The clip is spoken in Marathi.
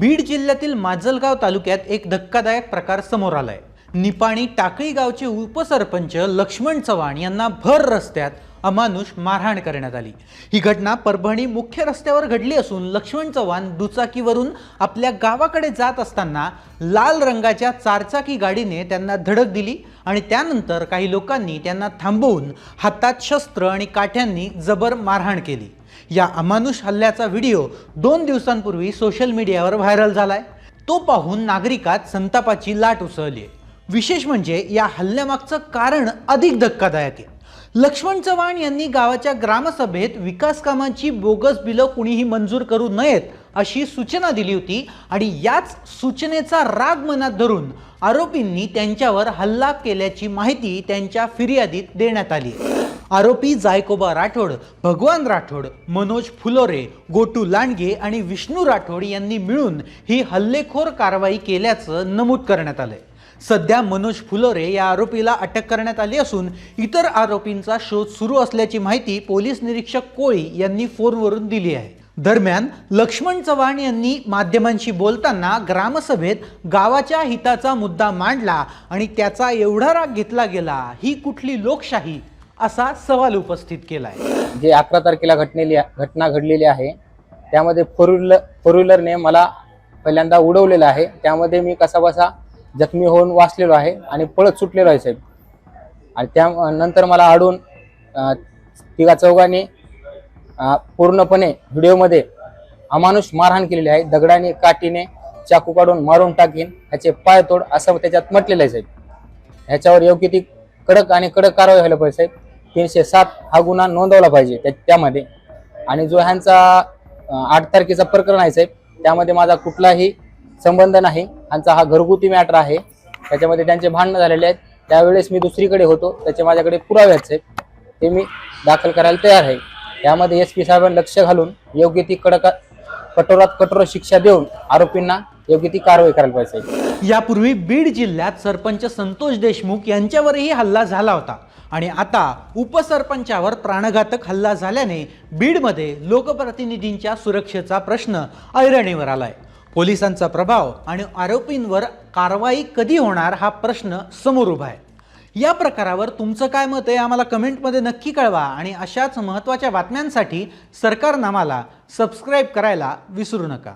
बीड जिल्ह्यातील माजलगाव तालुक्यात एक धक्कादायक प्रकार समोर आलाय. निपाणी टाकळी गावचे उपसरपंच लक्ष्मण चव्हाण यांना भर रस्त्यात अमानुष मारहाण करण्यात आली. ही घटना परभणी मुख्य रस्त्यावर घडली असून लक्ष्मण चव्हाण दुचाकीवरून आपल्या गावाकडे जात असताना लाल रंगाच्या चारचाकी गाडीने त्यांना धडक दिली आणि त्यानंतर काही लोकांनी त्यांना थांबवून हातात शस्त्र आणि काठ्यांनी जबर मारहाण केली. या अमानुष हल्ल्याचा व्हिडिओ दोन दिवसांपूर्वी सोशल मीडियावर व्हायरल झालाय. तो पाहून नागरिकात संतापाची लाट उसळली आहे विशेष म्हणजे या हल्ल्यामागचं कारण अधिक धक्कादायक आहे. लक्ष्मण चव्हाण यांनी गावाच्या ग्रामसभेत विकास कामांची बोगस बिलं कुणीही मंजूर करू नयेत अशी सूचना दिली होती आणि याच सूचनेचा राग मनात धरून आरोपींनी त्यांच्यावर हल्ला केल्याची माहिती त्यांच्या फिर्यादीत देण्यात आली आरोपी जायकोबा राठोड भगवान राठोड मनोज फुलोरे गोटू लांडगे आणि विष्णू राठोड यांनी मिळून ही हल्लेखोर कारवाई केल्याचं नमूद करण्यात आलंय. सध्या मनोज फुलोरे या आरोपीला अटक करण्यात आली असून इतर आरोपींचा शोध सुरू असल्याची माहिती पोलीस निरीक्षक कोळी यांनी फोनवरून दिली आहे. दरम्यान लक्ष्मण चव्हाण यांनी माध्यमांशी बोलताना ग्रामसभेत गावाच्या हिताचा मुद्दा मांडला आणि त्याचा एवढा राग घेतला गेला ही कुठली लोकशाही? असा सवाल उपस्थित केला आहे जे अकरा तारखेला घटनेली घटना घडलेली आहे त्यामध्ये फोर व्हीलर फोर व्हीलरने मला पहिल्यांदा उडवलेलं आहे. त्यामध्ये मी कसाबसा जखमी होऊन वाचलेलो आहे आणि पळत सुटलेलो आहे साहेब. आणि त्या नंतर मला आडून तिघा चौघांनी पूर्णपणे व्हिडिओमध्ये अमानुष मारहाण केलेली आहे. दगडाने काठीने चाकू काढून मारून टाकीन. ह्याचे पाय तोड असं त्याच्यात म्हटलेलं आहे साहेब. ह्याच्यावर योग्य ती कडक आणि कडक कारवाई व्हायला पाहिजे साहेब. तीनशे सात हा गुन्हा नोंदवला पाहिजे त्या त्यामध्ये. आणि जो ह्यांचा आठ तारखेचा प्रकरण आहे साहेब त्यामध्ये माझा कुठलाही संबंध नाही. ह्यांचा हा घरगुती मॅटर आहे. त्याच्यामध्ये त्यांचे भांडणं झालेले आहेत. त्यावेळेस मी दुसरीकडे होतो. त्याचे माझ्याकडे पुरावे आहेत साहेब. ते मी दाखल करायला तयार आहे. त्यामध्ये एस पी साहेबांनी लक्ष घालून योग्य ती कडक कठोरात कठोर शिक्षा देऊन आरोपींना योग्य ती कारवाई करायला पाहिजे. यापूर्वी बीड जिल्ह्यात सरपंच संतोष देशमुख यांच्यावरही हल्ला झाला होता. आणि आता उपसरपंचावर प्राणघातक हल्ला झाल्याने बीडमध्ये लोकप्रतिनिधींच्या सुरक्षेचा प्रश्न ऐरणीवर आलाय. पोलिसांचा प्रभाव आणि आरोपींवर कारवाई कधी होणार हा प्रश्न समोर उभा आहे. या प्रकारावर तुमचं काय मत आहे आम्हाला कमेंटमध्ये नक्की कळवा आणि अशाच महत्त्वाच्या बातम्यांसाठी सरकारनामाला सबस्क्राईब करायला विसरू नका.